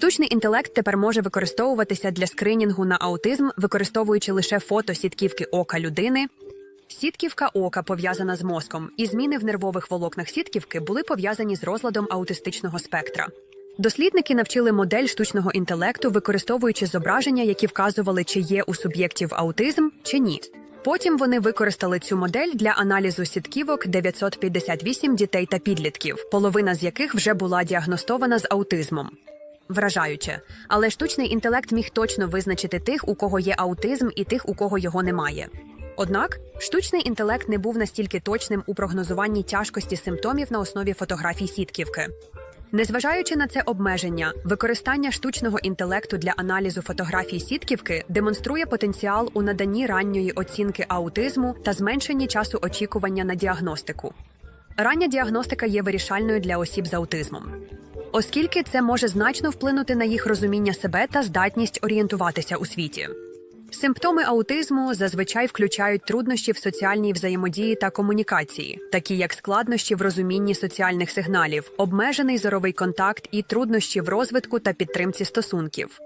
Штучний інтелект тепер може використовуватися для скринінгу на аутизм, використовуючи лише фото сітківки ока людини. Сітківка ока пов'язана з мозком, і зміни в нервових волокнах сітківки були пов'язані з розладом аутистичного спектра. Дослідники навчили модель штучного інтелекту, використовуючи зображення, які вказували, чи є у суб'єктів аутизм чи ні. Потім вони використали цю модель для аналізу сітківок 958 дітей та підлітків, половина з яких вже була діагностована з аутизмом. Вражаюче, але штучний інтелект міг точно визначити тих, у кого є аутизм, і тих, у кого його немає. Однак штучний інтелект не був настільки точним у прогнозуванні тяжкості симптомів на основі фотографій сітківки. Незважаючи на це обмеження, використання штучного інтелекту для аналізу фотографій сітківки демонструє потенціал у наданні ранньої оцінки аутизму та зменшенні часу очікування на діагностику. Рання діагностика є вирішальною для осіб з аутизмом, оскільки це може значно вплинути на їх розуміння себе та здатність орієнтуватися у світі. Симптоми аутизму зазвичай включають труднощі в соціальній взаємодії та комунікації, такі як складнощі в розумінні соціальних сигналів, обмежений зоровий контакт і труднощі в розвитку та підтримці стосунків.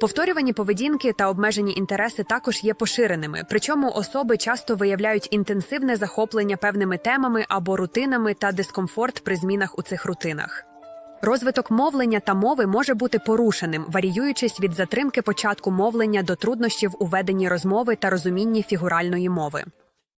Повторювані поведінки та обмежені інтереси також є поширеними, причому особи часто виявляють інтенсивне захоплення певними темами або рутинами та дискомфорт при змінах у цих рутинах. Розвиток мовлення та мови може бути порушеним, варіюючись від затримки початку мовлення до труднощів у веденні розмови та розумінні фігуральної мови.